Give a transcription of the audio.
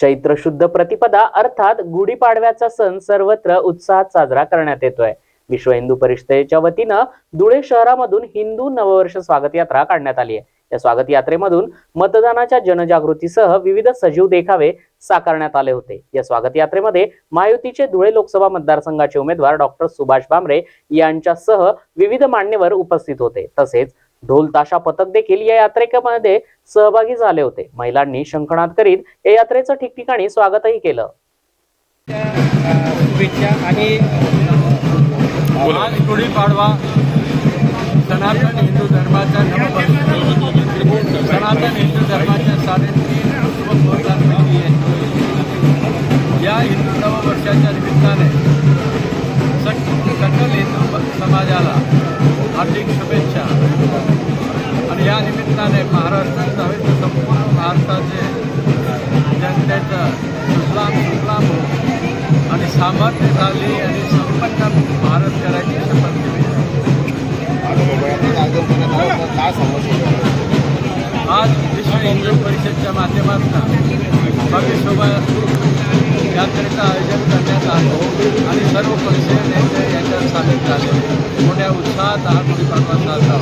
चैत्र शुद्ध प्रतिपदा अर्थात गुढीपाडव्याचा सण सर्वत्र उत्साहात साजरा करण्यात येतोय. विश्व हिंदू परिषदेच्या वतीनं धुळे शहरामधून हिंदू नववर्ष स्वागत यात्रा काढण्यात आली आहे. या स्वागत यात्रेमधून मतदानाच्या जनजागृतीसह विविध सजीव देखावे साकारण्यात आले होते. या स्वागत यात्रेमध्ये महायुतीचे धुळे लोकसभा मतदारसंघाचे उमेदवार डॉक्टर सुभाष भामरे यांच्यासह विविध मान्यवर उपस्थित होते. तसेच ढोल ताशा पथक देखील या यात्रेमध्ये सहभागी झाले होते. महिलांनी शंखनाद करीत या यात्रेचं ठिकठिकाणी स्वागतही केलं. शुभेच्छा आणि आज गुढीपाडवा सनातन हिंदू धर्माचा सनातन हिंदू धर्माच्या साडेतीन निमित्ताने महाराष्ट्र नव्हे तर संपूर्ण भारताचे जनतेचं सुजलाम सुजलाम आणि सामर्थ्यशाली आणि संपन्न भारत करायची शपथ घेतली. आज विश्व हिंदू परिषदच्या माध्यमातून भव्य शोभा यात्रेचं आयोजन करण्यात आलं आणि सर्व पक्षीय नेते याच्यात सामील झाले. मोठ्या उत्साहात हा गुढीपाडवा साजरा